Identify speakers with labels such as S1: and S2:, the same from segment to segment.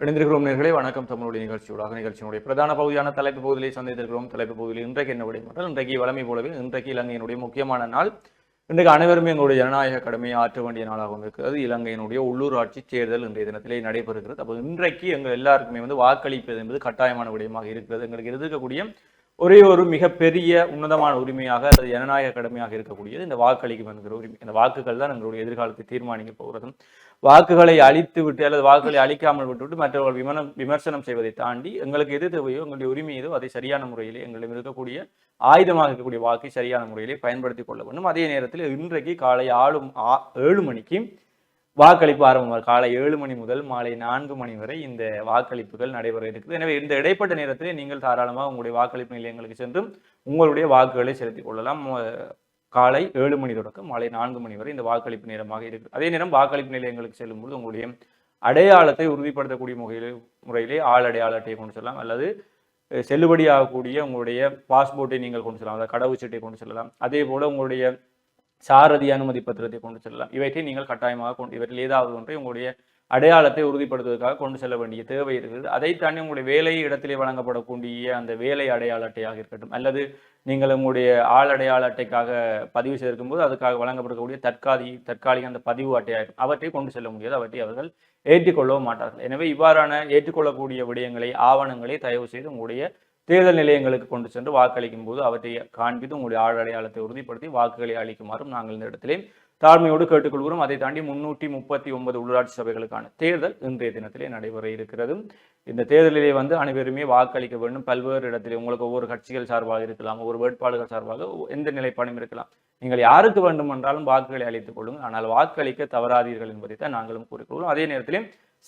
S1: இணைந்திருக்கிறோம் நேர்களை. வணக்கம். தமிழுடைய நிகழ்ச்சியோடாக நிகழ்ச்சியினுடைய பிரதான பகுதியான தலைப்பு பகுதியை சந்தித்திருக்கிறோம். தலைப்பு பகுதியில் இன்றைக்கு என்ன விடயம் இன்றைக்கு வளமை போலவே இன்றைக்கு இலங்கையினுடைய முக்கியமான நாள். இன்றைக்கு அனைவருமே எங்களுடைய ஜனநாயக கடமையை ஆற்ற வேண்டிய நாளாகவும் இருக்கிறது இலங்கையினுடைய உள்ளூராட்சி தேர்தல் இன்றைய தினத்திலே நடைபெறுகிறது. அப்போ இன்றைக்கு எங்கள் எல்லாருக்குமே வந்து வாக்களிப்பது என்பது கட்டாயமான விடயமாக இருக்கிறது. எங்களுக்கு இருக்கக்கூடிய ஒரே ஒரு மிகப்பெரிய உன்னதமான உரிமையாக அல்லது ஜனநாயக கடமையாக இருக்கக்கூடியது இந்த வாக்களிக்கும் என்கிற உரிமை. இந்த வாக்குகள் தான் எங்களுடைய எதிர்காலத்தை தீர்மானிக்க போகிறதும் வாக்குகளை அழித்து விட்டு அல்லது வாக்குகளை அழிக்காமல் விட்டுவிட்டு மற்றவர்கள் விமனம் விமர்சனம் செய்வதை தாண்டி எங்களுக்கு எது தேவையோ எங்களுடைய உரிமை ஏதோ அதை சரியான முறையிலே எங்களிடம் இருக்கக்கூடிய ஆயுதமாக இருக்கக்கூடிய வாக்கை சரியான முறையிலே பயன்படுத்திக் கொள்ள வேண்டும். அதே நேரத்தில் இன்றைக்கு காலை ஆளும் ஆ- ஏழு மணிக்கு வாக்களிப்பு ஆரம்பம். காலை ஏழு மணி முதல் மாலை நான்கு மணி வரை இந்த வாக்களிப்புகள் நடைபெற இருக்குது. எனவே இந்த இடைப்பட்ட நேரத்திலே நீங்கள் தாராளமாக உங்களுடைய வாக்களிப்பு நிலையங்களுக்கு சென்று உங்களுடைய வாக்குகளை செலுத்திக் கொள்ளலாம். காலை ஏழு மணி தொடக்கம் மாலை நான்கு மணி வரை இந்த வாக்களிப்பு நேரமாக இருக்குது அதே நேரம் வாக்களிப்பு நிலையங்களுக்கு செல்லும்போது உங்களுடைய அடையாளத்தை உறுதிப்படுத்தக்கூடிய முறையிலே முறையிலே ஆள் அடையாள அட்டையை கொண்டு செல்லலாம். அல்லது செல்லுபடியாகக்கூடிய உங்களுடைய பாஸ்போர்ட்டை நீங்கள் கொண்டு செல்லலாம். அதாவது கடவுச்சீட்டை கொண்டு செல்லலாம். அதே போல உங்களுடைய சாரதி அனுமதி பத்திரத்தை கொண்டு செல்லலாம். இவற்றை நீங்கள் கட்டாயமாக கொண்டு இவற்றில் ஏதாவது ஒன்றை உங்களுடைய அடையாளத்தை உறுதிப்படுத்துவதற்காக கொண்டு செல்ல வேண்டிய தேவை இருக்கிறது. அதை தாண்டி உங்களுடைய வேலை இடத்திலே வழங்கப்படக்கூடிய அந்த வேலை அடையாள அட்டையாக இருக்கட்டும். அல்லது நீங்கள் உங்களுடைய ஆள் அடையாள அட்டைக்காக பதிவு செய்திருக்கும் போது அதுக்காக வழங்கப்படக்கூடிய தற்காலி தற்காலிக அந்த பதிவு அட்டையாக அவற்றை கொண்டு செல்ல முடியாது. அவற்றை அவர்கள் ஏற்றுக்கொள்ளவும் மாட்டார்கள். எனவே இவ்வாறான ஏற்றுக்கொள்ளக்கூடிய விடயங்களை ஆவணங்களை தயவு செய்து உங்களுடைய தேர்தல் நிலையங்களுக்கு கொண்டு சென்று வாக்களிக்கும் போது அவற்றை காண்பித்து உங்களுடைய ஆள் அடையாளத்தை உறுதிப்படுத்தி வாக்குகளை அளிக்குமாறும் நாங்கள் இந்த இடத்திலே தாழ்மையோடு கேட்டுக்கொள்கிறோம். அதை தாண்டி முன்னூற்றி முப்பத்தி ஒன்பது உள்ளாட்சி சபைகளுக்கான தேர்தல் இன்றைய தினத்திலே நடைபெற இருக்கிறது. இந்த தேர்தலிலே வந்து அனைவருமே வாக்களிக்க வேண்டும். பல்வேறு இடத்திலே உங்களுக்கு ஒவ்வொரு கட்சிகள் சார்பாக இருக்கலாம் ஒவ்வொரு வேட்பாளர்கள் சார்பாக எந்த நிலைப்பாடும் இருக்கலாம். நீங்கள் யாருக்கு வேண்டுமென்றாலும் வாக்குகளை அளித்துக் கொள்ளுங்கள். ஆனால் வாக்களிக்க தவறாதீர்கள் என்பதை தான் நாங்களும் கூறிக்கொள்வோம் அதே நேரத்திலே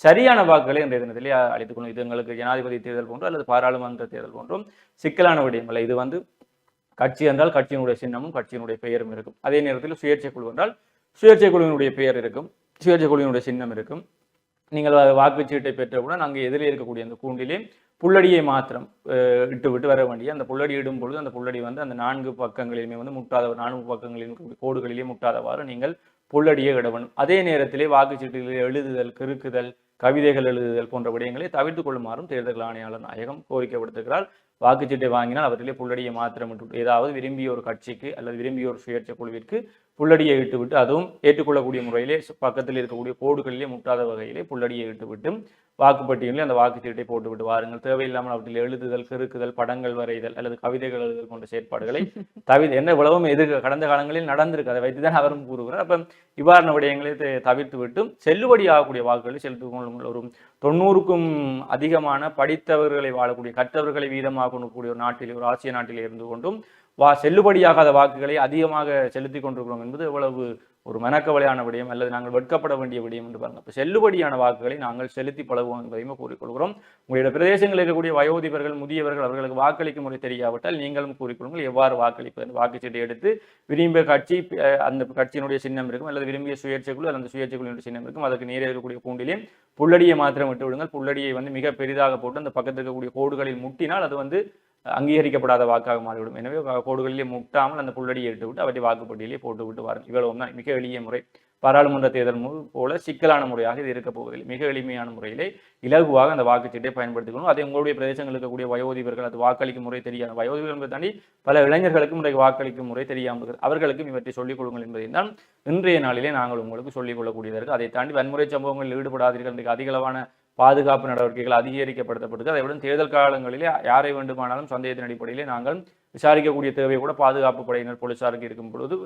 S1: சரியான வாக்குகளை இன்றைய தினத்திலே அளித்துக் கொள்ளும் இது எங்களுக்கு ஜனாதிபதி தேர்தல் போன்றோ அல்லது பாராளுமன்ற தேர்தல் போன்றும் சிக்கலான விடயங்கள் இது வந்து கட்சி என்றால் கட்சியினுடைய சின்னமும் கட்சியினுடைய பெயரும் இருக்கும். அதே நேரத்தில் சுயேட்சை குழு என்றால் சுயேட்சை குழுவினுடைய பெயர் இருக்கும். சுயேட்சை குழுவினுடைய சின்னம் இருக்கும். நீங்கள் வாக்குச்சீட்டை பெற்றவுடன் அங்கே எதிரே இருக்கக்கூடிய அந்த கூண்டிலே புள்ளடியை மாத்திரம் இட்டு விட்டு வர வேண்டிய அந்த புள்ளடி இடும் பொழுது அந்த புள்ளடி வந்து அந்த நான்கு பக்கங்களிலுமே வந்து முட்டாத நான்கு பக்கங்களிலும் இருக்கக்கூடிய கோடுகளிலே முட்டாதவாறு நீங்கள் புள்ளடியை இட வேண்டும் அதே நேரத்திலே வாக்குச்சீட்டுகளில் எழுதுதல் கிறுக்குதல் கவிதைகள் எழுதுதல் போன்ற விடயங்களை தவிர்த்து கொள்ளுமாறும் தேர்தல் ஆணையாளர் நாயகம் கோரிக்கை விடுத்திருக்கிறார். வாக்குச்சீட்டை வாங்கினால் அவற்றிலே புள்ளடியை மாத்திரம் ஏதாவது விரும்பிய ஒரு கட்சிக்கு அல்லது விரும்பிய ஒரு சுயேட்சை குழுவிற்கு புள்ளடியை இட்டுவிட்டு அதுவும் ஏற்றுக்கொள்ளக்கூடிய முறையிலே பக்கத்தில் இருக்கக்கூடிய கோடுகளிலே முட்டாத வகையிலே புள்ளடியை இட்டுவிட்டு வாக்குப்பட்டியலில் அந்த வாக்குச்சீட்டை போட்டுவிட்டு வாருங்கள். தேவையில்லாமல் அவற்றில் எழுதுதல் கிறுக்குதல் படங்கள் வரைதல் அல்லது கவிதைகள் எழுதுதல் போன்ற செயற்பாடுகளை தவிர என்ன இவ்வளவும் எது கடந்த காலங்களில் நடந்திருக்கு? அதை வைத்து தான் அவரும் கூறுகிறார். அப்போ இவ்வாறான விடயங்களை தவிர்த்துவிட்டு தவிர்த்து விட்டு செல்லுபடி ஆகக்கூடிய வாக்குகளை செலுத்திக் கொள்ளுங்கள் ஒரு தொண்ணூறுக்கும் அதிகமான படித்தவர்களை வாழக்கூடிய கற்றவர்களை வீதமாக கொள்ளக்கூடிய ஒரு நாட்டிலே ஒரு ஆசிய நாட்டில் இருந்து கொண்டும் வா செல்லுபடியாகாத வாக்குகளை அதிகமாக செலுத்தி கொண்டிருக்கிறோம் என்பது எவ்வளவு ஒரு மனக்கவலையான விடயம் அல்லது நாங்கள் வெட்கப்பட வேண்டிய விடயம் என்று பாருங்கள். இப்போ செல்லுபடியான வாக்குகளை நாங்கள் செலுத்தி பழகுவோம் என்பதையும் கூறிக்கொள்கிறோம். உங்களுடைய பிரதேசங்களில் இருக்கக்கூடிய வயோதிபர்கள் முதியவர்கள் அவர்களுக்கு வாக்களிக்கும் முறை தெரியாவிட்டால் நீங்களும் கூறிக்கொள்ளுங்கள். எவ்வாறு வாக்களிப்பது வாக்குச்சீட்டை எடுத்து விரும்பிய கட்சி அந்த கட்சியினுடைய சின்னம் இருக்கும் அல்லது விரும்பிய சுயேட்சை குழு அல்லது அந்த சுயேட்சை சின்னம் இருக்கும். அதற்கு நேரே இருக்கக்கூடிய கூண்டிலே புள்ளடியை மாத்திரம் விட்டு விடுங்கள் புள்ளடியை வந்து மிக பெரிதாக போட்டு அந்த பக்கத்தில் இருக்கக்கூடிய கோடுகளில் முட்டினால் அது வந்து அங்கீகரிக்கப்படாத வாக்காக மாறிவிடும். எனவே கோடுகளிலேயே கோடுகளிலே முட்டாமல் அந்த புள்ளடியை எடுத்துவிட்டு அவற்றை வாக்குப்பட்டியலே போட்டுவிட்டு வரும் இவ்வளவு தான் மிக எளிய முறை. பாராளுமன்ற தேர்தல் போல சிக்கலான முறையாக இது இருக்கப் போவதில்லை. மிக எளிமையான முறையிலே இலகுவாக அந்த வாக்குச்சீட்டை பயன்படுத்திக்கணும் அதே உங்களுடைய பிரதேசங்களுக்கு இருக்கக்கூடிய வயோதிபர்கள் அது வாக்களிக்கும் முறை தெரியாது வயோதிபர்கள் என்பதை தாண்டி பல இளைஞர்களுக்கும் இன்றைக்கு வாக்களிக்கும் முறை தெரியாமல் இருக்கிறது அவர்களுக்கும் இவற்றை சொல்லிக் கொடுங்கள் என்பதை தான் இன்றைய நாளிலே நாங்கள் உங்களுக்கு சொல்லிக் கொள்ளக்கூடியதற்கு அதை தாண்டி வன்முறை சம்பவங்களில் ஈடுபடாதீர்கள். இன்றைக்கு அதிகளவான பாதுகாப்பு நடவடிக்கைகள் அதிகரிக்கப்படுத்தப்பட்டது அதைவிட தேர்தல் காலங்களிலே யாரை வேண்டுமானாலும் சந்தேகத்தின் அடிப்படையிலே நாங்கள் விசாரிக்கக்கூடிய தேவை கூட பாதுகாப்பு படையினர் போலீசாருக்கு இருக்கும் பொழுது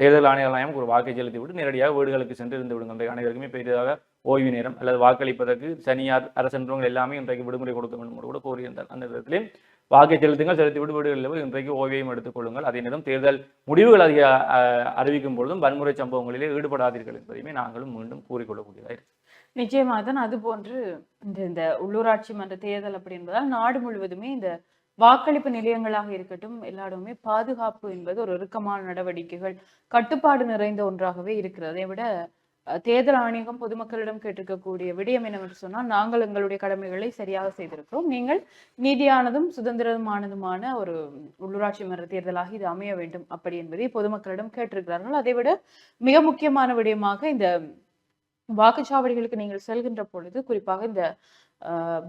S1: தேர்தல் ஆணையர் ஒரு வாக்கை செலுத்தி விட்டு நேரடியாக வீடுகளுக்கு சென்று இருந்து விடுங்கள் அனைவருக்குமே பெரிதாக ஓய்வு நேரம் அல்லது வாக்களிப்பதற்கு தனியார் அரசன்றவங்க எல்லாமே இன்றைக்கு விடுமுறை கொடுக்க வேண்டும் என்று கூட கோரியிருந்தார் அந்த விதத்திலே வாக்கை செலுத்துங்கள் செலுத்தி விட்டு வீடுகளில் இன்றைக்கு ஓய்வையும் எடுத்துக்கொள்ளுங்கள் அதே நேரம் தேர்தல் முடிவுகள் அதிக அறிவிக்கும் பொழுதும் வன்முறை சம்பவங்களிலே ஈடுபடாதீர்கள் என்பதையுமே நாங்களும் மீண்டும் கூறிக்கொள்ளக்கூடியதாக இருக்கிறது.
S2: நிச்சயமாக தான் அது போன்று இந்த இந்த உள்ளூராட்சி மன்ற தேர்தல் அப்படி என்பதால் நாடு முழுவதுமே இந்த வாக்களிப்பு நிலையங்களாக இருக்கட்டும் எல்லா இடமுமே பாதுகாப்பு என்பது ஒரு இறுக்கமான நடவடிக்கைகள் கட்டுப்பாடு நிறைந்த ஒன்றாகவே இருக்கிறது. அதை விட தேர்தல் ஆணையகம் பொதுமக்களிடம் கேட்டிருக்கக்கூடிய விடயம் என்னவென்று சொன்னால் நாங்கள் எங்களுடைய கடமைகளை சரியாக செய்திருக்கிறோம். நீங்கள் நீதியானதும் சுதந்திரமானதுமான ஒரு உள்ளூராட்சி மன்ற தேர்தலாக இது அமைய வேண்டும் அப்படி என்பதை பொதுமக்களிடம் கேட்டிருக்கிறார்கள். அதை விட மிக முக்கியமான விடயமாக இந்த வாக்குச்சாவடிகளுக்கு நீங்கள் செல்கின்ற பொழுது குறிப்பாக இந்த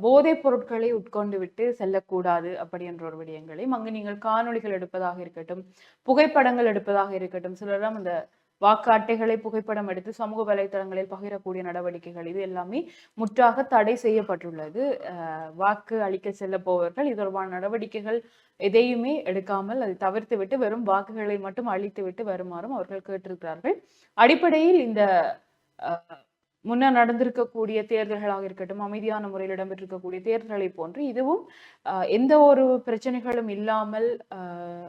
S2: போதைப் பொருட்களை உட்கொண்டு விட்டு செல்லக்கூடாது அப்படி என்ற ஒரு விடயங்களையும் அங்கு நீங்கள் காணொளிகள் எடுப்பதாக இருக்கட்டும் புகைப்படங்கள் எடுப்பதாக இருக்கட்டும் சிலரெல்லாம் இந்த வாக்கு அட்டைகளை புகைப்படம் எடுத்து சமூக வலைத்தளங்களில் பகிரக்கூடிய நடவடிக்கைகள் இது எல்லாமே முற்றாக தடை செய்யப்பட்டுள்ளது. வாக்கு அளிக்க செல்ல போவர்கள் இது தொடர்பான நடவடிக்கைகள் எதையுமே எடுக்காமல் அதை தவிர்த்து விட்டு வெறும் வாக்குகளை மட்டும் அழித்து விட்டு வருமாறும் அவர்கள் கேட்டிருக்கிறார்கள். அடிப்படையில் இந்த முன்னே நடந்திருக்கக்கூடிய தேர்தல்களாக இருக்கட்டும் அமைதியான முறையில் இடம்பெற்றிருக்கக்கூடிய தேர்தல்களை போன்று இதுவும் அஹ், எந்த ஒரு பிரச்சனைகளும் இல்லாமல்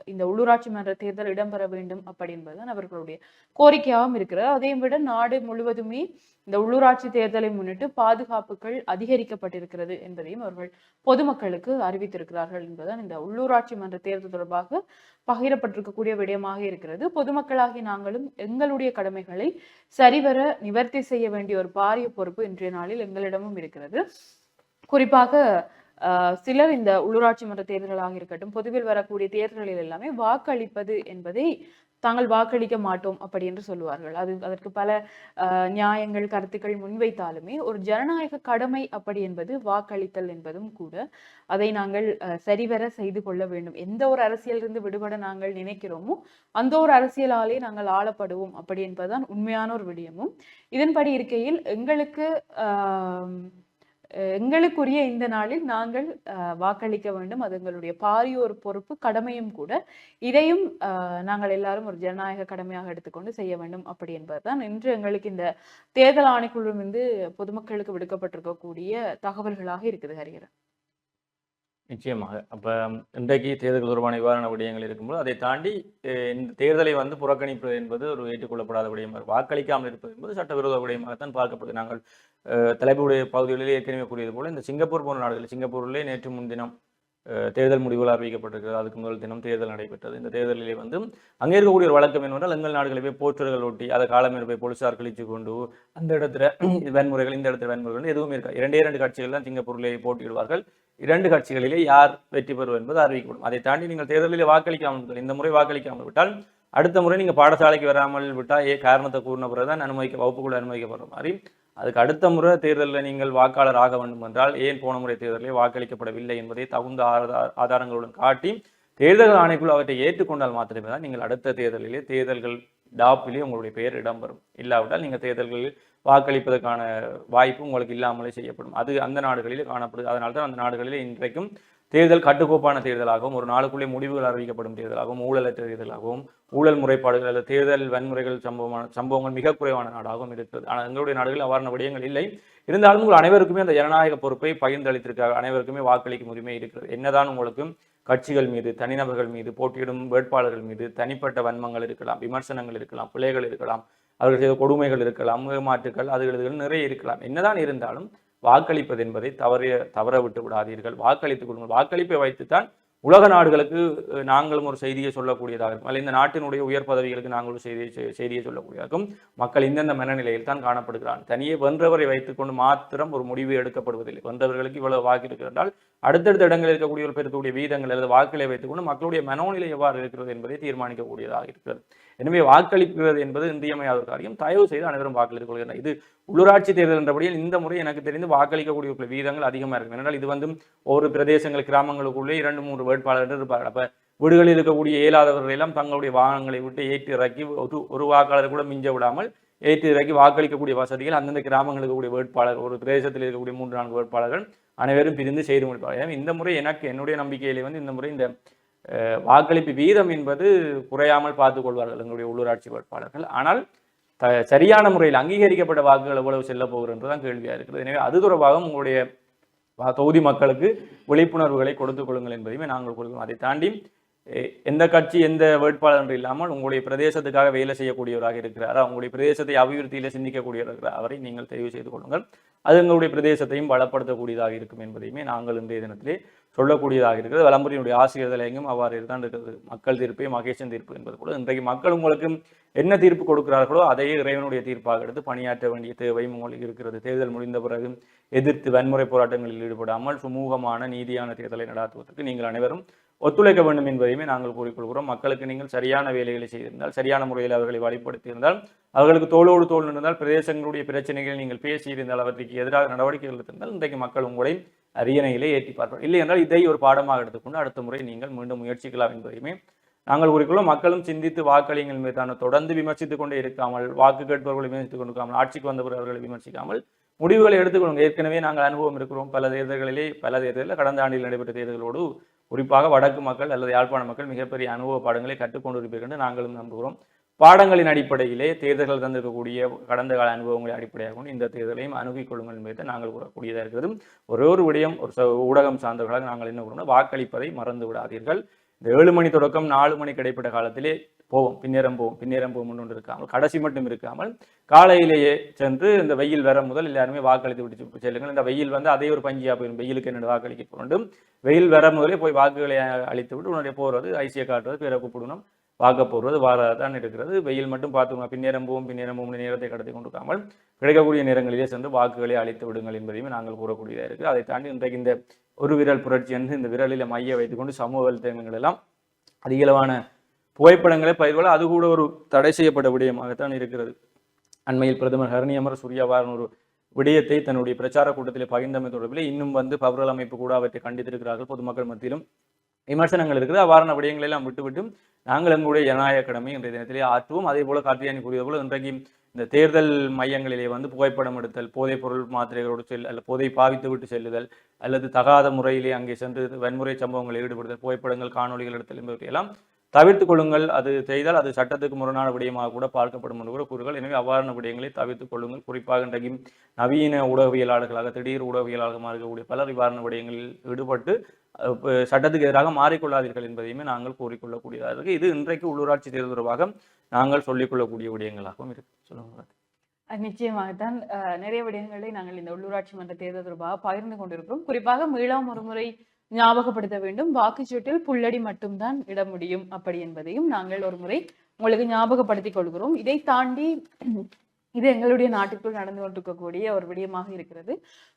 S2: இந்த உள்ளூராட்சி மன்ற தேர்தல் இடம்பெற வேண்டும் அப்படி என்பதுதான் அவர்களுடைய கோரிக்கையாகவும் இருக்கிறது. அதையும் விட நாடு முழுவதுமே இந்த உள்ளூராட்சி தேர்தலை முன்னிட்டு பாதுகாப்புகள் அதிகரிக்கப்பட்டிருக்கிறது என்பதையும் அவர்கள் பொதுமக்களுக்கு அறிவித்திருக்கிறார்கள் என்பதுதான் இந்த உள்ளூராட்சி மன்ற தேர்தல் தொடர்பாக பகிரப்பட்டிருக்கக்கூடிய விடயமாக இருக்கிறது. பொதுமக்களாகி நாங்களும் எங்களுடைய கடமைகளை சரிவர நிவர்த்தி செய்ய வேண்டிய ஒரு பாரிய பொறுப்பு இன்றைய நாளில் எங்களிடமும் இருக்கிறது. குறிப்பாக ஆஹ், சிலர் இந்த உள்ளூராட்சி மன்ற தேர்தல்களாக இருக்கட்டும் பொதுவில் வரக்கூடிய தேர்தல்களில் எல்லாமே வாக்களிப்பது என்பதை தாங்கள் வாக்களிக்க மாட்டோம் அப்படி என்று சொல்லுவார்கள். அது அதற்கு பல நியாயங்கள் கருத்துக்கள் முன்வைத்தாலுமே ஒரு ஜனநாயக கடமை அப்படி என்பது வாக்களித்தல் என்பதும் கூட அதை நாங்கள் சரிவர செய்து கொள்ள வேண்டும். எந்த ஒரு அரசியலிருந்து விடுபட நாங்கள் நினைக்கிறோமோ அந்த ஒரு அரசியலாலே நாங்கள் ஆளப்படுவோம் அப்படி என்பதுதான் உண்மையான ஒரு விடயமும். இதன்படி இருக்கையில் எங்களுக்கு எங்களுக்குரிய இந்த நாளில் நாங்கள் அஹ், வாக்களிக்க வேண்டும். அது எங்களுடைய பாரிய ஒரு பொறுப்பு கடமையும் கூட. இதையும் அஹ், நாங்கள் எல்லாரும் ஒரு ஜனநாயக கடமையாக எடுத்துக்கொண்டு செய்ய வேண்டும். அப்படி என்பதுதான் இன்று எங்களுக்கு இந்த தேர்தல் ஆணைக்குழுவிலிருந்து பொதுமக்களுக்கு விடுக்கப்பட்டிருக்கக்கூடிய தகவல்களாக இருக்குது ஹரிகரன்
S1: நிச்சயமாக. அப்போ இன்றைக்கு தேர்தல் தொடர்பான நிவாரண விடயங்கள் இருக்கும்போது அதை தாண்டி இந்த தேர்தலை வந்து புறக்கணிப்பது என்பது ஒரு ஏற்றுக்கொள்ளப்படாத விடயமாக வாக்களிக்காமல் இருப்பது என்பது சட்டவிரோத விடயமாகத்தான் பார்க்கப்படுது. நாங்கள் தலைப்புடைய பகுதிகளிலே ஏற்கனவே கூறியது போல இந்த சிங்கப்பூர் போன்ற நாடுகள் சிங்கப்பூரிலே நேற்று முன்தினம் தேர்தல் முடிவுகள் அறிவிக்கப்பட்டிருக்கிறது. அதுக்கு முதல் தினம் தேர்தல் நடைபெற்றது. இந்த தேர்தலிலே வந்து அங்கே இருக்கக்கூடிய ஒரு வழக்கம் என்னவென்றால் எங்கள் நாடுகளில் போய் போற்றர்கள் ஒட்டி அதை காலம் போய் போலீசார் கழிச்சு கொண்டு அந்த இடத்துல வன்முறைகள் இந்த இடத்துல வன்முறைகள் எதுவுமே இருக்கா இரண்டே இரண்டு கட்சிகள் தான் சிங்கப்பூரிலே போட்டியிடுவார்கள். இரண்டு கட்சிகளிலே யார் வெற்றி பெறுவர் என்பது அறிவிக்கப்படும். அதை தாண்டி நீங்கள் தேர்தலில் வாக்களிக்காமல் இந்த முறை வாக்களிக்காமல் விட்டால் அடுத்த முறை நீங்கள் பாடசாலைக்கு வராமல் விட்டால் ஏ காரணத்தை கூறின பிறகு தான் அனுமதிக்க வகுப்புக்குள்ள அனுமதிக்கப்படுற மாதிரி அதுக்கு அடுத்த முறை தேர்தலில் நீங்கள் வாக்காளர் ஆக வேண்டும் என்றால் ஏன் போன முறை தேர்தலில் வாக்களிக்கப்படவில்லை என்பதை தகுந்த ஆதாரங்களுடன் காட்டி தேர்தல் ஆணைக்குழு அவற்றை ஏற்றுக்கொண்டால் மாத்திரமே தான் நீங்கள் அடுத்த தேர்தலிலே தேர்தல்கள் டாப்பிலே உங்களுடைய பெயர் இடம்பெறும். இல்லாவிட்டால் நீங்கள் தேர்தல்களில் வாக்களிப்பதற்கான வாய்ப்பு உங்களுக்கு இல்லாமலே செய்யப்படும். அது அந்த நாடுகளிலே காணப்படுது. அதனால தான் அந்த நாடுகளிலே இன்றைக்கும் தேர்தல் கட்டுக்கோப்பான தேர்தலாகவும் ஒரு நாளுக்குள்ளே முடிவுகள் அறிவிக்கப்படும் தேர்தலாகவும் ஊழலற்ற தேர்தலாகவும் ஊழல் முறைப்பாடுகள் அல்லது தேர்தல் வன்முறைகள் சம்பவமான சம்பவங்கள் மிக குறைவான நாடாகவும் இருக்கிறது. ஆனால் எங்களுடைய நாடுகளில் அவ்வாறான விடயங்கள் இல்லை. இருந்தாலும் உங்கள் அனைவருக்குமே அந்த ஜனநாயக பொறுப்பை பகிர்ந்தளித்திருக்காங்க அனைவருக்குமே வாக்களிக்கும் உரிமை இருக்கிறது. என்னதான் உங்களுக்கு கட்சிகள் மீது தனிநபர்கள் மீது போட்டியிடும் வேட்பாளர்கள் மீது தனிப்பட்ட வன்மங்கள் இருக்கலாம் விமர்சனங்கள் இருக்கலாம் பிள்ளைகள் இருக்கலாம் அவர்கள் செய்த கொடுமைகள் இருக்கலாம் ஏமாற்றுகள் அது நிறைய இருக்கலாம். என்னதான் இருந்தாலும் வாக்களிப்பது என்பதை தவறிய தவற விட்டு விடாதீர்கள். வாக்களித்துக் கொள்ளுங்கள். வாக்களிப்பை வைத்துத்தான் உலக நாடுகளுக்கு நாங்களும் ஒரு செய்தியை சொல்லக்கூடியதாக இருக்கும். அல்ல இந்த நாட்டினுடைய உயர் பதவிகளுக்கு நாங்கள் ஒரு செய்தியை செய்தியை சொல்லக்கூடியதாக இருக்கும் மக்கள் இந்தந்த மனநிலையில் தான் காணப்படுகிறான் தனியே வென்றவரை வைத்துக்கொண்டு மாத்திரம் ஒரு முடிவு எடுக்கப்படுவதில்லை. வென்றவர்களுக்கு இவ்வளவு வாக்கு இருக்கிறது என்றால் அடுத்தடுத்த இடங்களில் இருக்கக்கூடிய ஒரு பெருக்கக்கூடிய வீதங்கள் அல்லது வாக்குகளை வைத்துக்கொண்டு மக்களுடைய மனோநிலை எவ்வாறு இருக்கிறது என்பதை தீர்மானிக்கக்கூடியதாக இருக்கிறது. எனவே வாக்களிக்கிறது என்பது இன்றியமையாத ஒரு காரியம். தயவு செய்து அனைவரும் வாக்களித்துக் கொள்கின்றனர் இது உள்ளூராட்சி தேர்தல் என்றபடியில் இந்த முறை எனக்கு தெரிந்து வாக்களிக்கக்கூடிய ஒரு வீதங்கள் அதிகமாக இருக்கும். ஏனென்றால் இது வந்து ஒவ்வொரு பிரதேசங்கள் கிராமங்களுக்குள்ளே இரண்டு மூன்று வேட்பாளர்கள் இருப்பார்கள். அப்போ வீடுகளில் இருக்கக்கூடிய இயலாதவர்கள் எல்லாம் தங்களுடைய வாகனங்களை விட்டு ஏற்றி இறக்கி ஒரு ஒரு வாக்காளர் கூட மிஞ்ச விடாமல் ஏற்றி இறக்கி வாக்களிக்கக்கூடிய வசதிகள் அந்தந்த கிராமங்களுக்கு கூடிய வேட்பாளர் ஒரு பிரதேசத்தில் இருக்கக்கூடிய மூன்று நான்கு வேட்பாளர்கள் அனைவரும் பிரிந்து செய்து முடிப்பார்கள் இந்த முறை எனக்கு என்னுடைய நம்பிக்கையிலே வந்து இந்த முறை இந்த வாக்களிப்பு வீதம் என்பது குறையாமல் பார்த்துக்கொள்வார்கள் எங்களுடைய உள்ளூராட்சி வேட்பாளர்கள். ஆனால் த சரியான முறையில் அங்கீகரிக்கப்பட்ட வாக்குகள் எவ்வளவு செல்ல போகிறதுதான் கேள்வியாக இருக்கிறது. எனவே அது தொடர்பாகவும் உங்களுடைய தொகுதி மக்களுக்கு விழிப்புணர்வுகளை கொடுத்துக் கொள்ளுங்கள் என்பதையுமே நாங்கள் கொடுக்கிறோம் அதை தாண்டி எந்த கட்சி எந்த வேட்பாளர் என்று இல்லாமல் உங்களுடைய பிரதேசத்துக்காக வேலை செய்யக்கூடியவராக இருக்கிறாரா உங்களுடைய பிரதேசத்தை அபிவிருத்தியில் சிந்திக்கக்கூடியவர் இருக்கிறார் அவரை நீங்கள் தெரிவு செய்து கொள்ளுங்கள். அது எங்களுடைய பிரதேசத்தையும் பலப்படுத்தக்கூடியதாக இருக்கும் என்பதையுமே நாங்கள் இன்றைய தினத்திலே சொல்லக்கூடியதாக இருக்கிறது. வலம்புரியினுடைய ஆசிரியர் தலையங்கம் அவ்வாறு தான் இருக்கிறது. மக்கள் தீர்ப்பே மகேஷன் தீர்ப்பு என்பது கூட இன்றைக்கு மக்கள் உங்களுக்கு என்ன தீர்ப்பு கொடுக்கிறார்களோ அதையே இறைவனுடைய தீர்ப்பாக எடுத்து பணியாற்ற வேண்டிய தேவையும் உங்களுக்கு இருக்கிறது. தேர்தல் முடிந்த பிறகு எதிர்த்து வன்முறை போராட்டங்களில் ஈடுபடாமல் சுமூகமான நீதியான தேர்தலை நடாத்துவதற்கு நீங்கள் அனைவரும் ஒத்துழைக்க வேண்டும் என்பதையுமே நாங்கள் கூறிக்கொள்கிறோம். மக்களுக்கு நீங்கள் சரியான வேலைகளை செய்திருந்தால் சரியான முறையில் அவர்களை வழிபடுத்தியிருந்தால் அவர்களுக்கு தோளோடு தோல் நின்றால் பிரதேசங்களுடைய பிரச்சனைகளை நீங்கள் பேசியிருந்தால் அவற்றுக்கு எதிராக நடவடிக்கைகள் எடுத்திருந்தால் இன்றைக்கு மக்கள் உங்களை அரியணையிலே ஏற்றி பார்ப்பார் இல்லை என்றால் இதை ஒரு பாடமாக எடுத்துக்கொண்டு அடுத்த முறை நீங்கள் மீண்டும் முயற்சிக்கலாம் என்பதையுமே நாங்கள் குறிக்கொள்ளும் மக்களும் சிந்தித்து வாக்களியங்கள் மீதான தொடர்ந்து விமர்சித்துக் கொண்டே இருக்காமல் வாக்கு கேட்பவர்களை விமர்சித்துக் கொண்டிருக்காமல் ஆட்சிக்கு வந்தவர் அவர்களை விமர்சிக்காமல் முடிவுகளை எடுத்துக்கொள்ளுங்க ஏற்கனவே நாங்கள் அனுபவம் இருக்கிறோம். பல தேர்தல்களிலே பல தேர்தலில் கடந்த ஆண்டில் நடைபெற்ற தேர்தலோடு குறிப்பாக வடக்கு மக்கள் அல்லது யாழ்ப்பாண மக்கள் மிகப்பெரிய அனுபவ பாடங்களை கற்றுக்கொண்டிருப்பீர்கள் என்று நாங்களும் நம்புகிறோம். பாடங்களின் அடிப்படையிலே தேர்தல்கள் தந்திருக்கக்கூடிய கடந்த கால அனுபவங்களை அடிப்படையாக கொண்டு இந்த தேர்தலையும் அணுகிக் கொள்ளுங்கள் என்பதை நாங்கள் கூறக்கூடியதாக இருக்கிறது. ஒரே ஒரு விடயம் ஒரு ச- ஊடகம் சார்ந்தவர்களாக நாங்கள் என்ன கூறோம்னா வாக்களிப்பதை மறந்து விடாதீர்கள் இந்த ஏழு மணி தொடக்கம் நாலு மணிக்கு இடைப்பட்ட காலத்திலே போவோம். பின்னேறம் போவோம். பின்னேறம் போவோம் ஒன்று இருக்காமல் கடைசி மட்டும் இருக்காமல் காலையிலேயே சென்று இந்த வெயில் வர முதல் எல்லாருமே வாக்களித்து விட்டு செல்லுங்கள் இந்த வெயில் வந்து அதே ஒரு பஞ்சியாக போயிடும் வெயிலுக்கு என்னென்ன வாக்களிக்க வேண்டும் வெயில் வர முதலே போய் வாக்குகளை அழித்து விட்டு உன்னுடைய போகிறது ஐசியை காட்டுறது பேரை கூப்பிடணும். வாக்க போடுறது வாராதான் இருக்கிறது வெயில் மட்டும் பார்த்துக்கணும் பின்னேறம் போவோம் பின்னேறம் போகும் நேரத்தை கடத்தி கொண்டிருக்காமல் கிடைக்கக்கூடிய நேரங்களிலே சென்று வாக்குகளை அழித்து விடுங்கள் என்பதையும் நாங்கள் கூறக்கூடியதாக இருக்குது அதை தாண்டி இன்றைக்கு இந்த ஒரு விரல் புரட்சி என்று இந்த விரலில் மைய வைத்துக்கொண்டு சமூக வலைத்தளங்கள் எல்லாம் அதிகளவான புகைப்படங்களை பயிர்வல அது கூட ஒரு தடை செய்யப்பட்ட விடயமாகத்தான் இருக்கிறது. அண்மையில் பிரதமர் ஹரணி அமர் சூர்யாவாரன் ஒரு விடயத்தை தன்னுடைய பிரச்சார கூட்டத்தில் பகிர்ந்தமை தொடர்பில் இன்னும் வந்து பவரல் அமைப்பு கூட அவற்றை கண்டித்திருக்கிறார்கள் பொதுமக்கள் மத்தியிலும். விமர்சனங்கள் இருக்குது. அவ்வாறான விடயங்களை எல்லாம் விட்டுவிட்டு நாங்கள் எங்களுடைய ஜனநாயக கடமை இன்றைய தினத்திலே ஆற்றுவோம். அதே போல கார்த்தியானி கூறியது போல இன்றைக்கு இந்த தேர்தல் மையங்களிலே வந்து புகைப்படம் எடுத்தல் போதைப் பொருள் மாத்திரைகளோடு செல் அல்ல போதை பாவித்து விட்டு செல்லுதல் அல்லது தகாத முறையிலே அங்கே சென்று வன்முறை சம்பவங்களில் ஈடுபடுதல் புகைப்படங்கள் காணொளிகள் எடுத்தல் என்பவற்றையெல்லாம் தவிர்த்து கொள்ளுங்கள். அது செய்தால் அது சட்டத்துக்கு முரணான விடயமாக கூட பார்க்கப்படும் என்று கூட கூறுகள். எனவே அவ்வாறான விடயங்களை தவிர்த்துக் கொள்ளுங்கள். குறிப்பாக இன்றைக்கு நவீன ஊடகவியலாளர்களாக திடீர் ஊடகவியலாளர்களாக இருக்கக்கூடிய பலர் இவ்வாறான விடயங்களில் ஈடுபட்டு சட்டத்துக்கு எதிராக மாறிக்கொள்ளாதீர்கள் என்பதையுமே நாங்கள் கூறிக்கொள்ளக்கூடியதாக இருக்கு. இது இன்றைக்கு உள்ளூராட்சி தேர்தல் தொடர்பாக நாங்கள் சொல்லிக்கொள்ளக்கூடிய விடயங்களாகவும் இருக்கு.
S2: சொல்லுங்கள் நிச்சயமாகத்தான் நிறைய விடயங்களை நாங்கள் இந்த உள்ளூராட்சி மன்ற தேர்தல் தொடர்பாக பகிர்ந்து கொண்டிருக்கிறோம். குறிப்பாக மீளா ஒருமுறை ஞாபகப்படுத்த வேண்டும். வாக்குச்சீட்டில் புள்ளடி மட்டும்தான் இட முடியும். அப்படி என்பதையும் நாங்கள் ஒரு முறை உங்களுக்கு ஞாபகப்படுத்திக் கொள்கிறோம். இதை தாண்டி இது எங்களுடைய நாட்டுக்குள் நடந்து கொண்டிருக்கக்கூடிய ஒரு விடயமாக இருக்கிறது.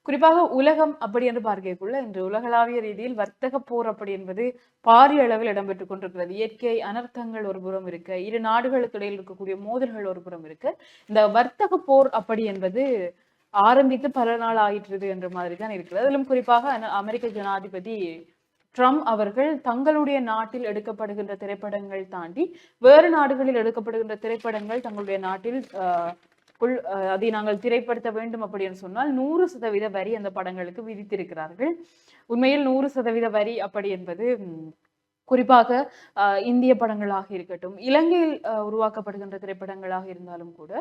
S2: குறிப்பாக உலகம் அப்படி என்று பார்க்கக்குள்ள இன்று உலகளாவிய ரீதியில் வர்த்தக போர் அப்படி என்பது பாரிய அளவில் இடம்பெற்றுக் கொண்டிருக்கிறது. இயற்கை அனர்த்தங்கள் ஒரு புறம் இருக்க. இரு நாடுகளுக்கு இடையில் இருக்கக்கூடிய மோதல்கள் ஒரு புறம் இருக்க. இந்த வர்த்தக போர் அப்படி என்பது ஆரம்பித்து பல நாள் ஆயிற்றுது என்ற மாதிரி தான் இருக்குது. அதிலும் குறிப்பாக அமெரிக்க ஜனாதிபதி ட்ரம்ப் அவர்கள் தங்களுடைய நாட்டில் எடுக்கப்படுகின்ற திரைப்படங்கள் தாண்டி வேறு நாடுகளில் எடுக்கப்படுகின்ற திரைப்படங்கள் தங்களுடைய நாட்டில் உள் அதை நாங்கள் திரைப்படுத்த வேண்டும் அப்படின்னு சொன்னால் நூறு சதவீத வரி அந்த படங்களுக்கு விதித்திருக்கிறார்கள். உண்மையில் நூறு சதவீத வரி அப்படி என்பது குறிப்பாக இந்திய படங்களாக இருக்கட்டும் இலங்கையில் உருவாக்கப்படுகின்ற திரைப்படங்களாக இருந்தாலும் கூட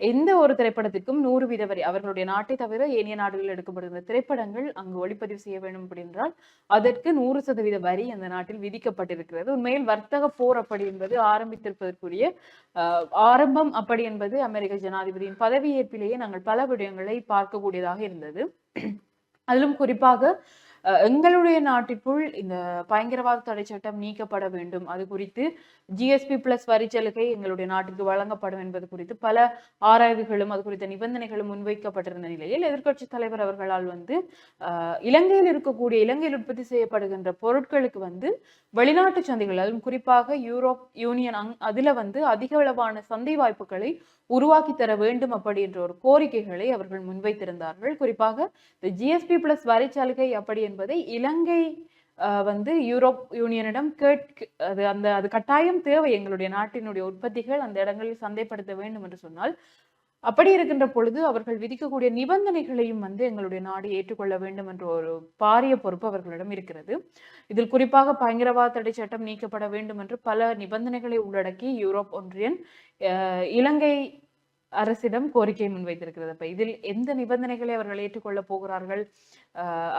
S2: எந்த ஒரு திரைப்படத்திற்கும் நூறு வீத வரி அவர்களுடைய நாட்டை தவிர ஏனைய நாடுகளில் எடுக்கப்படுகின்ற திரைப்படங்கள் அங்கு ஒளிப்பதிவு செய்ய வேண்டும் அப்படின்றால் அதற்கு நூறு சதவீத வரி அந்த நாட்டில் விதிக்கப்பட்டிருக்கிறது. உண்மையில் வர்த்தக போர் அப்படி என்பது ஆரம்பித்திருப்பதற்குரிய ஆரம்பம் அப்படி என்பது அமெரிக்க ஜனாதிபதியின் பதவியேற்பிலேயே நாங்கள் பல விடயங்களை பார்க்கக்கூடியதாக இருந்தது. அதிலும் குறிப்பாக எங்களுடைய நாட்டிற்குள் இந்த பயங்கரவாத தடை சட்டம் நீக்கப்பட வேண்டும். அது குறித்து ஜிஎஸ்பி பிளஸ் வரி சலுகை எங்களுடைய நாட்டிற்கு வழங்கப்படும் என்பது குறித்து பல ஆராய்வுகளும் அது குறித்த நிபந்தனைகளும் முன்வைக்கப்பட்டிருந்த நிலையில் எதிர்க்கட்சி தலைவர் அவர்களால் வந்து இலங்கையில் இருக்கக்கூடிய இலங்கையில் உற்பத்தி செய்யப்படுகின்ற பொருட்களுக்கு வந்து வெளிநாட்டு சந்தைகள் அதுவும் குறிப்பாக யூரோப் யூனியன் அங் அதுல வந்து அதிக அளவான சந்தை வாய்ப்புகளை உருவாக்கி தர வேண்டும் அப்படி என்ற ஒரு கோரிக்கைகளை அவர்கள் முன்வைத்திருந்தார்கள். குறிப்பாக இந்த ஜிஎஸ்பி பிளஸ் வரி சலுகை அப்படி என்பதை இலங்கை வந்து யூரோப் யூனியனிடம் கேட்க அது அந்த அது கட்டாயம் தேவை. எங்களுடைய நாட்டினுடைய உற்பத்திகள் அந்த இடங்களில் சந்தைப்படுத்த வேண்டும் என்று சொன்னால் அப்படி இருக்கின்ற பொழுது அவர்கள் விதிக்கக்கூடிய நிபந்தனைகளையும் வந்து எங்களுடைய நாடு ஏற்றுக்கொள்ள வேண்டும் என்ற ஒரு பாரிய பொறுப்பு அவர்களிடம் இருக்கிறது. இதில் குறிப்பாக பயங்கரவாத தடை சட்டம் நீக்கப்பட வேண்டும் என்று பல நிபந்தனைகளை உள்ளடக்கி யூரோப் ஒன்றியன் அஹ், இலங்கை அரசிடம் கோரிக்கை முன்வைத்திருக்கிறது அப்ப இதில் எந்த நிபந்தனைகளை அவர்கள் ஏற்றுக்கொள்ள போகிறார்கள்?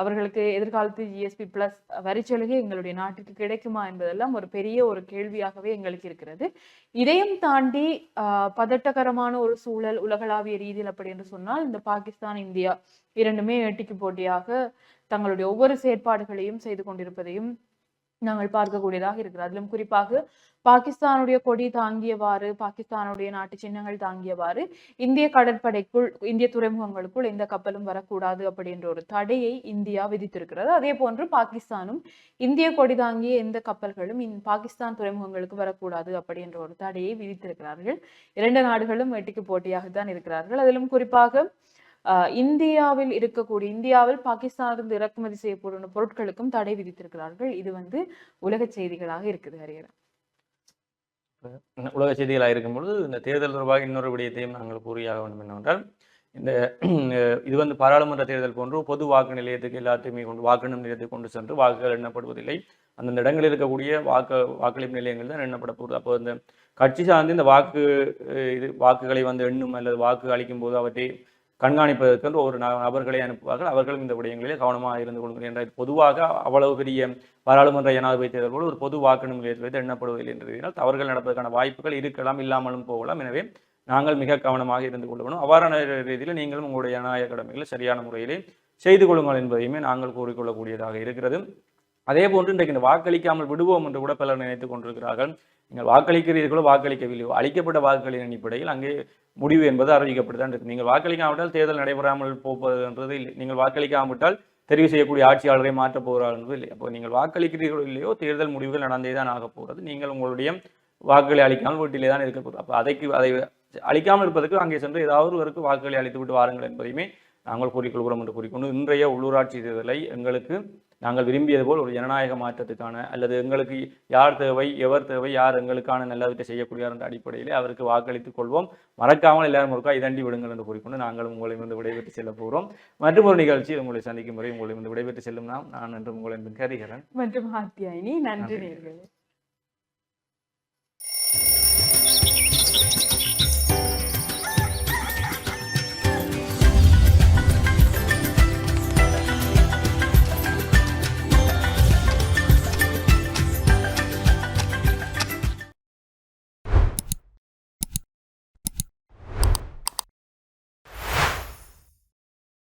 S2: அவர்களுக்கு எதிர்காலத்தில் ஜிஎஸ்பி பிளஸ் வரிச்சலுகை எங்களுடைய நாட்டுக்கு கிடைக்குமா என்பதெல்லாம் ஒரு பெரிய ஒரு கேள்வியாகவே எங்களுக்கு இருக்கிறது. இதையும் தாண்டி பதட்டகரமான ஒரு சூழல் உலகளாவிய ரீதியில் அப்படி என்று சொன்னால் இந்த பாகிஸ்தான் இந்தியா இரண்டுமே ஏட்டிக்கு போட்டியாக தங்களுடைய ஒவ்வொரு செயற்பாடுகளையும் செய்து கொண்டிருப்பதையும் நாங்கள் பார்க்கக்கூடியதாக இருக்கிறது. அதிலும் குறிப்பாக பாகிஸ்தானுடைய கொடி தாங்கியவாறு பாகிஸ்தானுடைய நாட்டு சின்னங்கள் தாங்கியவாறு இந்திய கடற்படைக்குள் இந்திய துறைமுகங்களுக்குள் எந்த கப்பலும் வரக்கூடாது அப்படின்ற ஒரு தடையை இந்தியா விதித்திருக்கிறது. அதே போன்று பாகிஸ்தானும் இந்திய கொடி தாங்கிய எந்த கப்பல்களும் பாகிஸ்தான் துறைமுகங்களுக்கு வரக்கூடாது அப்படின்ற ஒரு தடையை விதித்திருக்கிறார்கள். இரண்டு நாடுகளும் வெட்டிக்கு போட்டியாகத்தான் இருக்கிறார்கள். அதிலும் குறிப்பாக இந்தியாவில் இருக்கக்கூடிய இந்தியாவில் பாகிஸ்தானிலிருந்து இறக்குமதி செய்யப்படும் பொருட்களுக்கும் தடை விதித்திருக்கிறார்கள். இது வந்து உலக செய்திகளாக இருக்குது ஹரியரன்
S1: உலக செய்திகளாக இருக்கும் பொழுது இந்த தேர்தல் தொடர்பாக இன்னொரு விடயத்தையும் நாங்கள் கூறியாக வேண்டும் என்னவென்றால் இந்த இது வந்து பாராளுமன்ற தேர்தல் போன்று பொது வாக்கு நிலையத்துக்கு எல்லாத்தையுமே கொண்டு வாக்கெண்ணும் நிலையத்துக்கு கொண்டு சென்று வாக்குகள் எண்ணப்படுவதில்லை. அந்தந்த இடங்களில் இருக்கக்கூடிய வாக்கு வாக்களிப்பு நிலையங்கள் தான் எண்ணப்பட போகுது. அப்போ இந்த கட்சி சார்ந்து இந்த வாக்கு இது வாக்குகளை வந்து எண்ணும் அல்லது வாக்கு அளிக்கும் போது அவற்றை கண்காணிப்பதற்கு ஒரு ந- நபர்களை அனுப்புவார்கள். அவர்களும் இந்த விடயங்களிலே கவனமாக இருந்து கொள்கிறேன் என்ற பொதுவாக அவ்வளவு பெரிய பாராளுமன்ற ஜனாதிபதி தேர்தல் போல ஒரு பொது வாக்கு நிலையத்தில் வைத்து எண்ணப்படுவதில்லை என்றால் தவறுகள் நடப்பதற்கான வாய்ப்புகள் இருக்கலாம் இல்லாமலும் போகலாம். எனவே நாங்கள் மிக கவனமாக இருந்து கொள்ள அவ்வாறான ரீதியில் நீங்களும் உங்களுடைய ஜனநாயக கடமைகளை சரியான முறையிலே செய்து கொள்ளுங்கள் என்பதையுமே நாங்கள் கூறிக்கொள்ளக்கூடியதாக இருக்கிறது. அதே போன்று இன்றைக்கு இந்த வாக்களிக்காமல் விடுவோம் என்று கூட பலர் நினைத்துக் கொண்டிருக்கிறார்கள். நீங்கள் வாக்களிக்கிறீர்களோ வாக்களிக்கவில்லையோ அளிக்கப்பட்ட வாக்குகளின் அடிப்படையில் அங்கே முடிவு என்பது அறிவிக்கப்பட்டுதான் இருக்கு. நீங்கள் வாக்களிக்காவிட்டால் தேர்தல் நடைபெறாமல் போவதுன்றது இல்லை. நீங்கள் வாக்களிக்காவிட்டால் தெரிவு செய்யக்கூடிய ஆட்சியாளரை மாற்றப் போகிறார் என்பது இல்லை. அப்போ நீங்கள் வாக்களிக்கிறீர்களோ இல்லையோ தேர்தல் முடிவுகள் நடந்தே தான் ஆக போகிறது. நீங்கள் உங்களுடைய வாக்குகளை அளிக்காமல் வீட்டிலே தான் இருக்க போகிறது. அப்போ அதைக்கு அதை அளிக்காமல் இருப்பதற்கு அங்கே சென்று ஏதாவது ஒருக்கு வாக்குகளை அளித்து விட்டு வாருங்கள் என்பதையுமே நாங்கள் கூறிக்கொள்கிறோம் என்று கூறிக்கொண்டு இன்றைய உள்ளூராட்சி தேர்தலை எங்களுக்கு நாங்கள் விரும்பியது போல் ஒரு ஜனநாயக மாற்றத்துக்கான அல்லது எங்களுக்கு யார் தேவை எவர் தேவை யார் எங்களுக்கான நல்லவற்றை செய்யக்கூடியார் என்ற அடிப்படையிலே அவருக்கு வாக்களித்துக் கொள்வோம். மறக்காமல் எல்லாரும் ஒருக்கா இதண்டி விடுங்கள் என்று கூறிக்கொண்டு நாங்கள் உங்களிடமிருந்து விடைபெற்று செல்ல போகிறோம். மற்றும் ஒரு நிகழ்ச்சி உங்களை சந்திக்கும் முறை உங்களிடமிருந்து விடைபெற்று செல்லும் நாம். நான் என்று உங்களை கருகிறேன்
S2: மற்றும் நன்றி